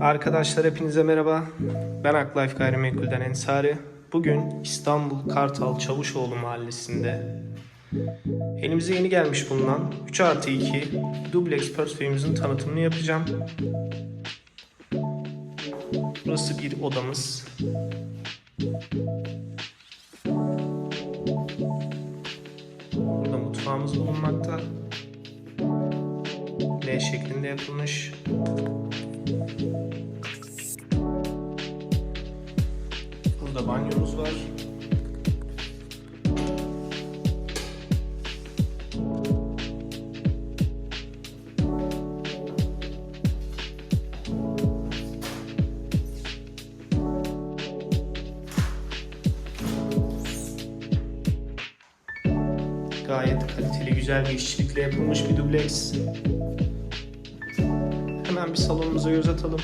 Arkadaşlar hepinize merhaba. Ben Aklife Gayrimenkul'den Ensari. Bugün İstanbul Kartal Çavuşoğlu Mahallesi'nde elimize yeni gelmiş bulunan 3 artı 2 dubleks portföyümüzün tanıtımını yapacağım. Burası bir odamız. Burada mutfağımız bulunmakta. L şeklinde yapılmış. Burada banyomuz var. Gayet kaliteli, güzel bir işçilikle yapılmış bir dubleks. Hemen bir salonumuza göz atalım.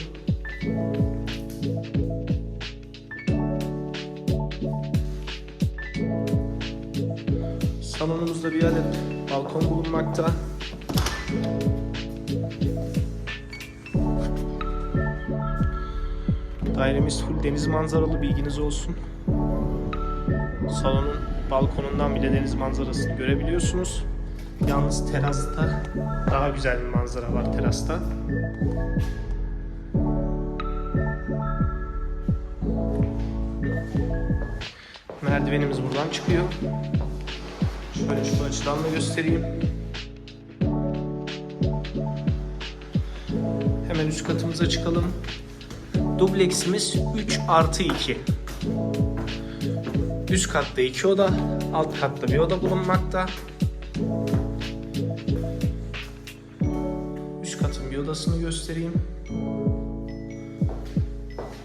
Salonumuzda bir adet balkon bulunmakta. Dairemiz full deniz manzaralı bilginiz olsun. Salonun balkonundan bile deniz manzarasını görebiliyorsunuz. Yalnız terasta daha güzel bir manzara var terasta. Merdivenimiz buradan çıkıyor. Şöyle şu açıdan da göstereyim. Hemen üst katımıza çıkalım. Dubleksimiz 3 artı 2. Üst katta 2 oda, alt katta bir oda bulunmakta. Bir odasını göstereyim.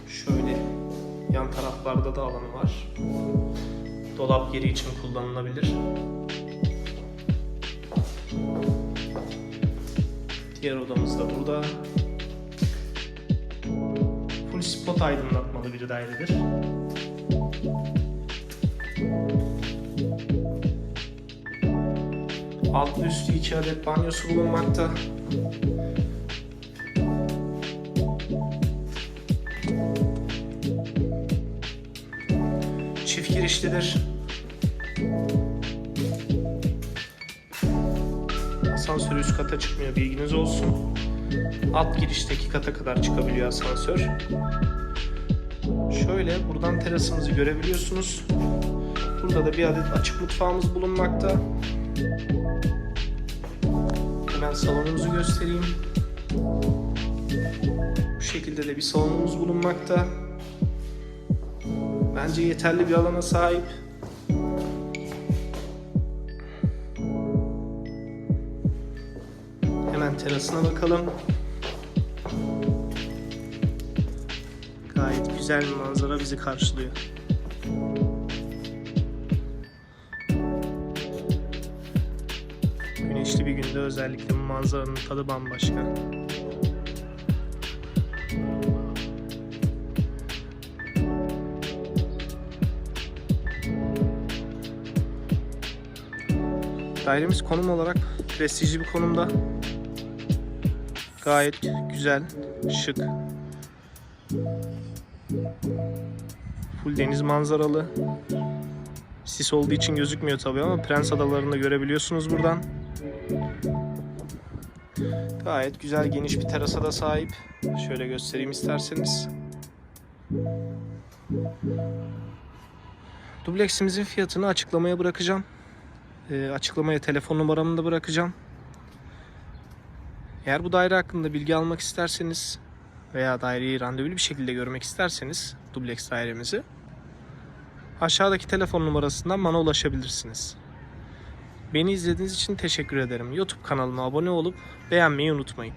Şöyle yan taraflarda da alanı var. Dolap yeri için kullanılabilir. Diğer odamız da burada. Full spot aydınlatmalı bir dairedir. Altlı üstü iki adet banyosu bulunmakta. Çift girişlidir. Asansör üst kata çıkmıyor bilginiz olsun. Alt girişteki kata kadar çıkabiliyor asansör. Şöyle buradan terasımızı görebiliyorsunuz. Burada da bir adet açık mutfağımız bulunmakta. Hemen salonumuzu göstereyim. Bu şekilde de bir salonumuz bulunmakta. Bence yeterli bir alana sahip. Hemen terasına bakalım. Gayet güzel bir manzara bizi karşılıyor. Güneşli bir günde özellikle manzaranın tadı bambaşka. Dairemiz konum olarak prestijli bir konumda. Gayet güzel, şık. Full deniz manzaralı. Sis olduğu için gözükmüyor tabii ama Prens Adaları'nda görebiliyorsunuz buradan. Gayet güzel geniş bir terasa da sahip. Şöyle göstereyim isterseniz. Dubleksimizin fiyatını açıklamaya bırakacağım. Ee, açıklamaya telefon numaramı da bırakacağım. Eğer bu daire hakkında bilgi almak isterseniz veya daireyi randevulu bir şekilde görmek isterseniz dubleks dairemizi aşağıdaki telefon numarasından bana ulaşabilirsiniz. Beni izlediğiniz için teşekkür ederim. YouTube kanalıma abone olup beğenmeyi unutmayın.